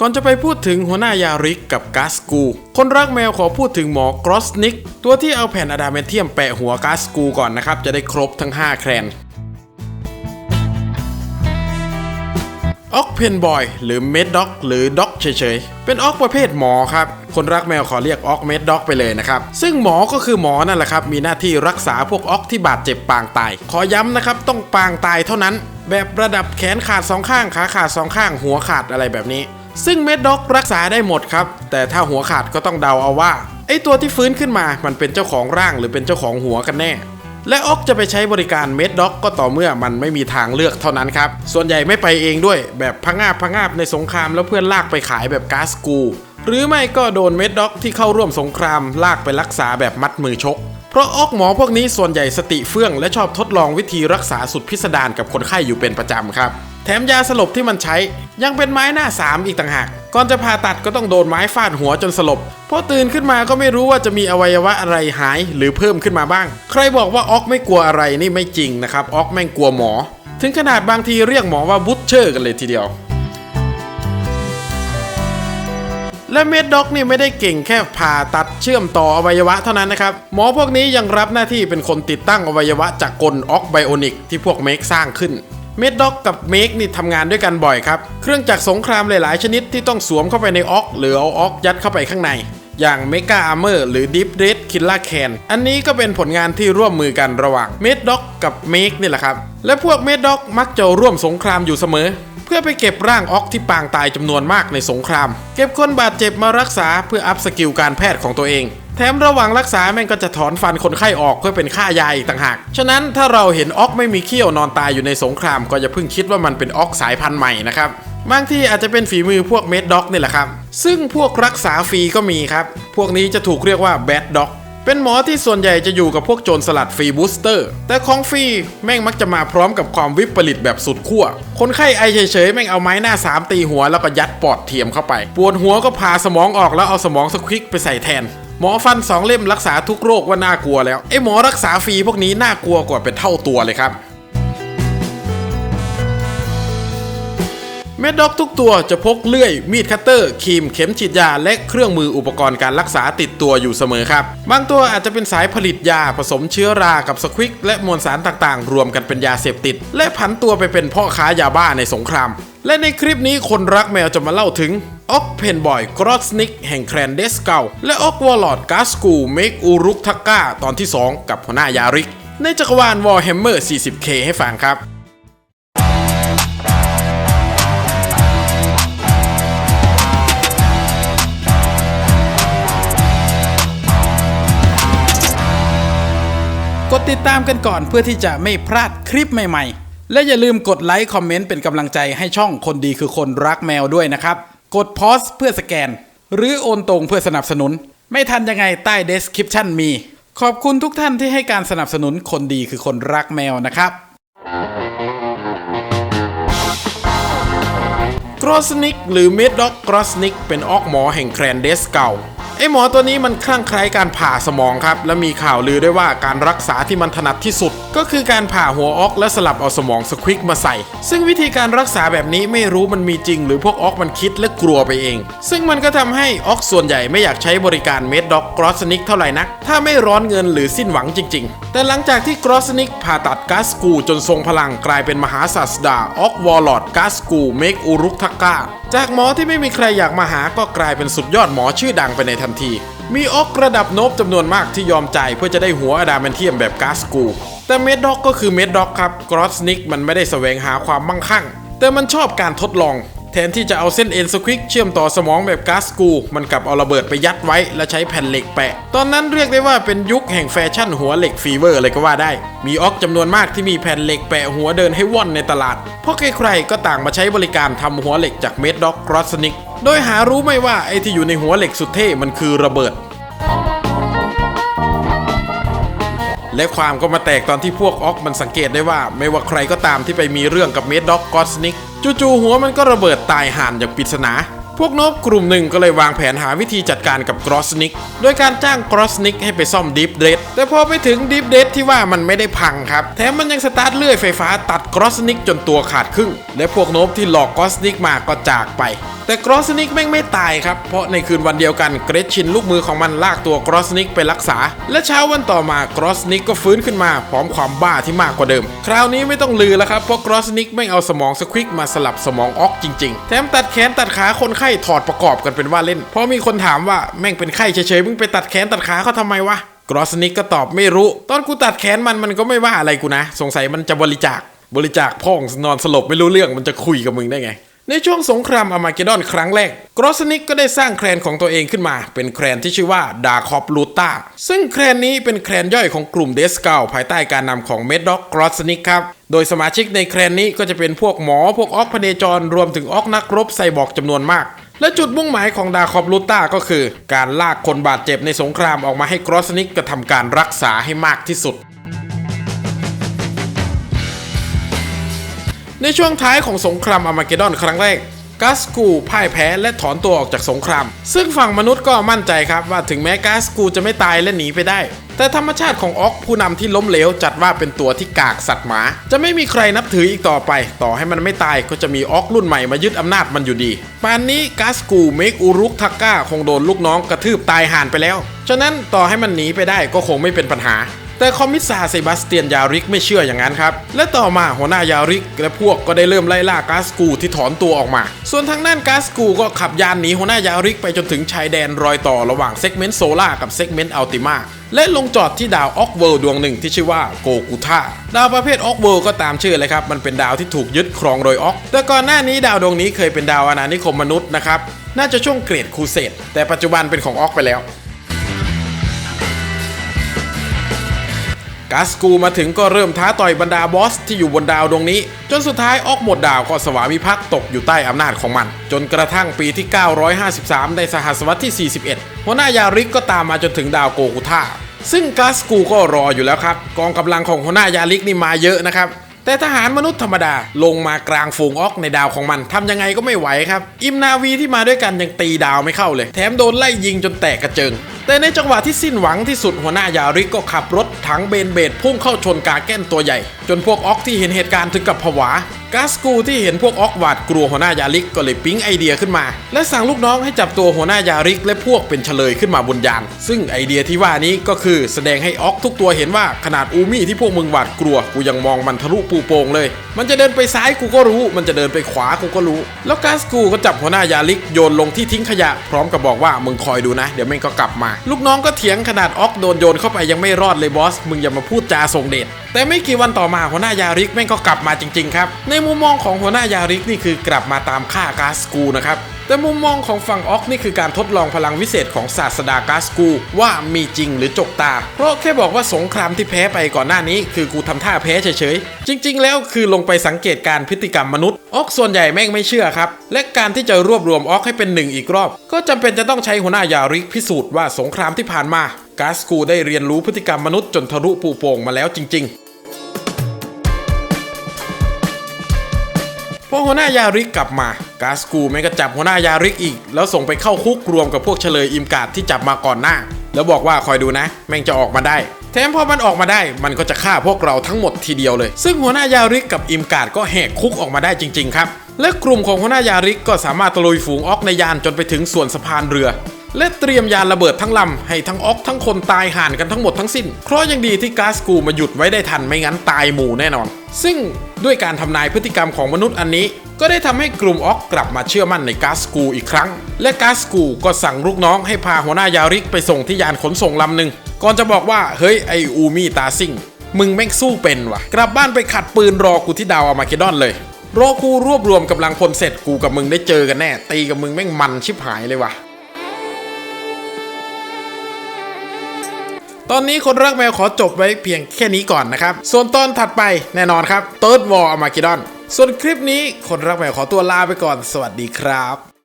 ก่อนจะไปพูดถึงหัวหน้ายาริกกับกาสกู คนรักแมวขอพูดถึงหมอกรอสนิก ตัวที่เอาแผ่นอะดามนเทียมแปะหัวกาสกูก่อนนะครับ จะได้ครบทั้ง 5 แครนออกเพนบอยหรือเมดด็อกหรือด็อกเฉยๆ เป็นออกประเภทหมอครับ คนรักแมวขอเรียกออกเมดด็อกไปเลยนะครับ ซึ่งหมอก็คือหมอนั่นแหละครับ มีหน้าที่รักษาพวกออกที่บาดเจ็บปางตาย ขอย้ำนะครับ ต้องปางตายเท่านั้น แบบระดับแขนขาดสองข้างขาขาดสองข้างหัวขาดอะไรแบบนี้ ซึ่งเม็ดด็อกรักษาได้หมดครับ แต่ถ้าหัวขาดก็ต้องเดาเอาว่า ไอตัวที่ฟื้นขึ้นมามันเป็นเจ้าของร่างหรือเป็นเจ้าของหัวกันแน่ และออกจะไปใช้บริการเม็ดด็อกก็ต่อเมื่อมันไม่มีทางเลือกเท่านั้นครับ ส่วนใหญ่ไม่ไปเองด้วยแบบพังงาบพังงาบในสงครามแล้วเพื่อนลากไปขายแบบก๊าซกู หรือไม่ก็โดนเม็ดด็อกที่เข้าร่วมสงครามลากไปรักษาแบบมัดมือชกเพราะออกหมอพวกนี้ส่วนใหญ่สติเฟื่องและชอบทดลองวิธีรักษาสุดพิสดารกับคนไข้อยู่เป็นประจำครับ แถมยาสลบที่มันใช้ ยังเป็นไม้หน้าสามอีกต่างหาก ก่อนจะผ่าตัดก็ต้องโดนไม้ฟาดหัวจนสลบพอตื่นขึ้นมาก็ไม่รู้ว่าจะมีอวัยวะอะไรหายหรือเพิ่มขึ้นมาบ้าง ใครบอกว่าออกไม่กลัวอะไรนี่ไม่จริงนะครับออกแม่งกลัวหมอ ถึงขนาดบางทีเรียกหมอว่าบุชเชอร์กันเลยทีเดียว และเมดด็อกนี่ไม่ได้เก่งแค่ผ่าตัดเชื่อมต่ออวัยวะเท่านั้นนะครับ หมอพวกนี้ยังรับหน้าที่เป็นคนติดตั้งอวัยวะจากกลออกไบโอนิกที่พวกเมกสร้างขึ้น เมดด็อกกับเมกนี่ทำงานด้วยกันบ่อยครับ เครื่องจักรสงครามหลายๆ ชนิดที่ต้องสวมเข้าไปในออกหรือเอาออกยัดเข้าไปข้างใน อย่างเมกาอาร์เมอร์หรือดิฟเรดคิลล่าแคนอันนี้ก็เป็นผลงานที่ร่วมมือกันระหว่างเมดด็อกกับเมกนี่แหละครับ และพวกเมดด็อกมักจะร่วมสงครามอยู่เสมอ เพื่อไปเก็บร่างออกที่ปางตายจำนวนมากในสงคราม เก็บคนบาดเจ็บมารักษาเพื่ออัพสกิลการแพทย์ของตัวเองแถมระหว่างรักษาแม่งก็จะถอนฟันคนไข้ออกเพื่อเป็นค่ายาอีกต่างหาก ฉะนั้นถ้าเราเห็นออกไม่มีเขี้ยวนอนตายอยู่ในสงคราม ก็อย่าเพิ่งคิดว่ามันเป็นออกสายพันธุ์ใหม่นะครับ บางที่อาจจะเป็นฝีมือพวกเมดด็อกนี่แหละครับ ซึ่งพวกรักษาฟรีก็มีครับ พวกนี้จะถูกเรียกว่าแบดด็อกเป็นหมอที่ส่วนใหญ่จะอยู่กับพวกโจรสลัดฟรีบูสเตอร์ แต่ของฟรีแม่งมักจะมาพร้อมกับความวิปริตแบบสุดขั้ว คนไข้ไอเฉยๆ แม่งเอาไม้หน้าสามตีหัวแล้วก็ยัดปอดเทียมเข้าไป ปวดหัวก็พาสมองออกแล้วเอาสมองสควิกไปใส่แทน หมอฟันสองเล่มรักษาทุกโรคว่าน่ากลัวแล้วไอหมอรักษาฟรีพวกนี้น่ากลัวกว่าเป็นเท่าตัวเลยครับ เมดด็อกทุกตัวจะพกเลื่อย มีดคัตเตอร์ครีมเข็มฉีดยา และเครื่องมืออุปกรณ์การรักษาติดตัวอยู่เสมอครับ บางตัวอาจจะเป็นสายผลิตยาผสมเชื้อรากับสควิกและมวลสารต่างๆ รวมกันเป็นยาเสพติด และผันตัวไปเป็นพ่อค้ายาบ้าในสงคราม และในคลิปนี้คนรักแมวจะมาเล่าถึงออกเพนบอยกรอสนิกแห่งแครนเดสเกาและออกวอลลอดกาสกูเมกอูรุกทักกาตอนที่ 2 กับหัวหน้ายาริก ในจักรวาลวอร์แฮมเมอร์ 40K ให้ฟังครับ ติดตามกันก่อนเพื่อที่จะไม่พลาดคลิปใหม่ๆ และอย่าลืมกดไลค์คอมเมนต์เป็นกำลังใจให้ช่องคนดีคือคนรักแมวด้วยนะครับ กดพอสเพื่อสแกน หรือโอนตรงเพื่อสนับสนุน ไม่ทันยังไงใต้ description มี ขอบคุณทุกท่านที่ให้การสนับสนุนคนดีคือคนรักแมวนะครับกรอสนิกหรือเมดด็อกกรอสนิกเป็นออกหมอแห่งแครนเดสเก่า ไอหมอตัวนี้มันคลั่งไคล้การผ่าสมองครับ และมีข่าวลือด้วยว่าการรักษาที่มันถนัดที่สุด ก็คือการผ่าหัวออกและสลับเอาสมองสควิกมาใส่ ซึ่งวิธีการรักษาแบบนี้ไม่รู้มันมีจริง หรือพวกออกมันคิดและกลัวไปเอง ซึ่งมันก็ทำให้ออกส่วนใหญ่ไม่อยากใช้บริการเมดด็อกกรอสนิกเท่าไหร่นัก ถ้าไม่ร้อนเงินหรือสิ้นหวังจริง ๆ แต่หลังจากที่กรอสนิกผ่าตัดกาสกูจนทรงพลังกลายเป็นมหาศาสดาออกวอลลอดกาสกูเมกอูรุกทักกาจากหมอที่ไม่มีใครอยากมาหาก็กลายเป็นสุดยอดหมอชื่อดังไปในทันที มีออกระดับโนบจำนวนมากที่ยอมจ่ายเพื่อจะได้หัวอดามนเทียมแบบกาสกู แต่เมดด็อกก็คือเมดด็อกครับกรอสนิกมันไม่ได้แสวงหาความมั่งคั่ง แต่มันชอบการทดลอง แทนที่จะเอาเส้นเอ็นสควิกเชื่อมต่อสมองแบบกาสกู มันกลับเอาระเบิดไปยัดไว้ และใช้แผ่นเหล็กแปะ ตอนนั้นเรียกได้ว่าเป็นยุคแห่งแฟชั่นหัวเหล็กฟีเวอร์เลยก็ว่าได้ มีออกจำนวนมากที่มีแผ่นเหล็กแปะหัวเดินให้ว่อนในตลาด เพราะใครๆก็ต่างมาใช้บริการทำหัวเหล็กจากเมดด็อกกรอสนิก โดยหารู้ไม่ว่าไอ้ที่อยู่ในหัวเหล็กสุดเท่มันคือระเบิดและความก็มาแตกตอนที่พวกออกมันสังเกตได้ว่า ไม่ว่าใครก็ตามที่ไปมีเรื่องกับเมดด็อกกอสนิก จู่ๆหัวมันก็ระเบิดตายห่านอย่างปริศนา พวกนบกลุ่มหนึ่งก็เลยวางแผนหาวิธีจัดการกับกรอสนิกโดยการจ้างกรอสนิกให้ไปซ่อมดิฟเดดแต่พอไปถึงดิฟเดดที่ว่ามันไม่ได้พังครับ แถมมันยังสตาร์ทเลื่อยไฟฟ้าตัดกรอสนิกจนตัวขาดครึ่ง และพวกนบที่หลอกกรอสนิกมาก็จากไป แต่กรอสนิกแม่งไม่ตายครับ เพราะในคืนวันเดียวกันเกรซชินลูกมือของมันลากตัวกรอสนิกไปรักษา และเช้าวันต่อมากรอสนิกก็ฟื้นขึ้นมา พร้อมความบ้าที่มากกว่าเดิม คราวนี้ไม่ต้องลือแล้วครับเพราะกรอสนิกแม่งเอาสมองสควิกมาสลับสมองออกจริงๆ แถมตัดแขนตัดขาคนไข้ถอดประกอบกันเป็นว่าเล่น เพราะมีคนถามว่าแม่งเป็นไข้เฉยๆมึงไปตัดแขนตัดขาเขาทำไมวะกรอสนิกก็ตอบไม่รู้ ตอนกูตัดแขนมันมันก็ไม่ว่าอะไรกูนะ สงสัยมันจะบริจาคบริจาคพ่องนอนสลบไม่รู้เรื่องมันจะคุยกับมึงได้ไง ในช่วงสงครามอามาเกดอนครั้งแรก กรอสนิกก็ได้สร้างแครนของตัวเองขึ้นมา เป็นแครนที่ชื่อว่าดาคอปลูตาซึ่งแครนนี้เป็นแครนย่อยของกลุ่มเดสเกลภายใต้การนำของเมดด็อกกรอสนิกครับ โดยสมาชิกในแครนนี้ก็จะเป็นพวกหมอ พวกออกพเนจร รวมถึงออกนักรบไซบอร์กจำนวนมาก และจุดมุ่งหมายของดาคอปลูต้าก็คือ การลากคนบาดเจ็บในสงครามออกมาให้กรอสนิกกระทำการรักษาให้มากที่สุด ในช่วงท้ายของสงครามอามาเกดอนครั้งแรกกัสกูพ่ายแพ้และถอนตัวออกจากสงคราม ซึ่งฝั่งมนุษย์ก็มั่นใจครับว่าถึงแม้กัสกูจะไม่ตายและหนีไปได้ แต่ธรรมชาติของออกผู้นำที่ล้มเหลวจัดว่าเป็นตัวที่กากสัตว์หมา จะไม่มีใครนับถืออีกต่อไป ต่อให้มันไม่ตายก็จะมีออกรุ่นใหม่มายึดอำนาจมันอยู่ดีป่านนี้กัสกูเมกอุรุกทักก้าคงโดนลูกน้องกระทืบตายห่านไปแล้ว ฉะนั้นต่อให้มันหนีไปได้ก็คงไม่เป็นปัญหา แต่คอมมิสซาเซบาสเตียนยาริกไม่เชื่ออย่างนั้นครับ และต่อมาหัวหน้ายาริกและพวกก็ได้เริ่มไล่ล่ากาสกูที่ถอนตัวออกมา ส่วนทางด้านกาสกูก็ขับยานหนีหัวหน้ายาริกไปจนถึงชายแดนรอยต่อระหว่างเซกเมนต์โซล่ากับเซกเมนต์อัลติมาและลงจอดที่ดาวออกเวิลด์ดวงหนึ่งที่ชื่อว่าโกกูท่าดาวประเภทออกเวิลด์ก็ตามชื่อเลยครับ มันเป็นดาวที่ถูกยึดครองโดยออกแต่ก่อนหน้านี้ดาวดวงนี้เคยเป็นดาวอาณานิคมมนุษย์นะครับน่าจะช่วงเกรดคูเสดแต่ปัจจุบันเป็นของออกไปแล้ว กัสกูมาถึงก็เริ่มท้าต่อยบรรดาบอสที่อยู่บนดาวดวงนี้ จนสุดท้ายออกหมดดาวก็สวามิภักดิ์ตกอยู่ใต้อำนาจของมัน จนกระทั่งปีที่ 953 ในสหัสวรรษที่ 41 หัวหน้ายาริกก็ตามมาจนถึงดาวโกกุท่าซึ่งกัสกูก็รออยู่แล้วครับ กองกำลังของหัวหน้ายาริกนี่มาเยอะนะครับแต่ทหารมนุษย์ธรรมดาลงมากลางฝูงออกในดาวของมันทำยังไงก็ไม่ไหวครับ อิมนาวีที่มาด้วยกันยังตีดาวไม่เข้าเลย แถมโดนไล่ยิงจนแตกกระเจิง แต่ในจังหวะที่สิ้นหวังที่สุดหัวหน้ายาริกก็ขับรถ ถังเบนเบดพุ่งเข้าชนกาแก้นตัวใหญ่ จนพวกออกที่เห็นเหตุการณ์ถึงกับผวากาสกูที่เห็นพวกออกวาดกลัวหัวหน้ายาริกก็เลยปิ๊งไอเดียขึ้นมา และสั่งลูกน้องให้จับตัวหัวหน้ายาริกและพวกเป็นเฉลยขึ้นมาบนยาน ซึ่งไอเดียที่ว่านี้ก็คือแสดงให้ออกทุกตัวเห็นว่าขนาดอูมี่ที่พวกมึงหวาดกลัวกูยังมองมันทะลุปูโปงเลย มันจะเดินไปซ้ายกูก็รู้ มันจะเดินไปขวากูก็รู้ แล้วกาสกูก็จับหัวหน้ายาริกโยนลงที่ทิ้งขยะ พร้อมกับบอกว่ามึงคอยดูนะ เดี๋ยวแม่งก็กลับมา ลูกน้องก็เถียงขนาดออกโดนโยนเข้าไปยังไม่รอดเลยบอส มึงอย่ามาพูดจาส่งเดช แต่ไม่กี่วันต่อมาหัวหน้ายาริกแม่งก็กลับมาจริง ๆ ครับ ในมุมมองของหัวหน้ายาริกนี่คือกลับมาตามฆ่ากาสกูนะครับแต่มุมมองของฝั่งออกนี่คือการทดลองพลังวิเศษของศาสดากาสกู ว่ามีจริงหรือจกตา เพราะแค่บอกว่าสงครามที่แพ้ไปก่อนหน้านี้ คือกูทำท่าแพ้เฉยๆ จริง ๆ แล้วคือลงไปสังเกตการพฤติกรรมมนุษย์ออกส่วนใหญ่แม่งไม่เชื่อครับ และการที่จะรวบรวมออกให้เป็นหนึ่งอีกรอบ ก็จำเป็นจะต้องใช้หัวหน้ายาริกพิสูจน์ว่าสงครามที่ผ่านมากาสกูได้เรียนรู้พฤติกรรมมนุษย์จนทะลุปูโป่งมาแล้วจริง ๆ พอหัวหน้ายาริกกลับมา กาสกูแม่งก็จับหัวหน้ายาริกอีก แล้วส่งไปเข้าคุกรวมกับพวกเฉลยอิมกาดที่จับมาก่อนหน้า แล้วบอกว่าคอยดูนะ แม่งจะออกมาได้แถมพอมันออกมาได้มันก็จะฆ่าพวกเราทั้งหมดทีเดียวเลย ซึ่งหัวหน้ายาริกกับอิมกาดก็แหกคุกออกมาได้จริง ๆ ครับและกลุ่มของหัวหน้ายาริกก็สามารถตะลุยฝูงออกในยานจนไปถึงส่วนสะพานเรือ และเตรียมยานระเบิดทั้งลำให้ทั้งออกทั้งคนตายห่านกันทั้งหมดทั้งสิ้น เพราะยังดีที่กาสกูมาหยุดไว้ได้ทันไม่งั้นตายหมู่แน่นอน ซึ่งด้วยการทำนายพฤติกรรมของมนุษย์อันนี้ ก็ได้ทำให้กลุ่มออกกลับมาเชื่อมั่นในกาสกูอีกครั้ง และกาสกูก็สั่งลูกน้องให้พาหัวหน้ายาริกไปส่งที่ยานขนส่งลำหนึ่งก่อนจะบอกว่าเฮ้ยไออูมีตาซิ่งมึงแม่งสู้เป็นวะกลับบ้านไปขัดปืนรอกูที่ดาวอามาเกดอนเลยรอกูรวบรวมกำลังพลเสร็จกูกับมึงได้เจอกันแน่ ตีกับมึงแม่งมันชิบหายเลยวะ ตอนนี้คนรักแมวขอจบไว้เพียงแค่นี้ก่อนนะครับ ส่วนตอนถัดไปแน่นอนครับ Third War Armageddon ส่วนคลิปนี้คนรักแมวขอตัวลาไปก่อน สวัสดีครับ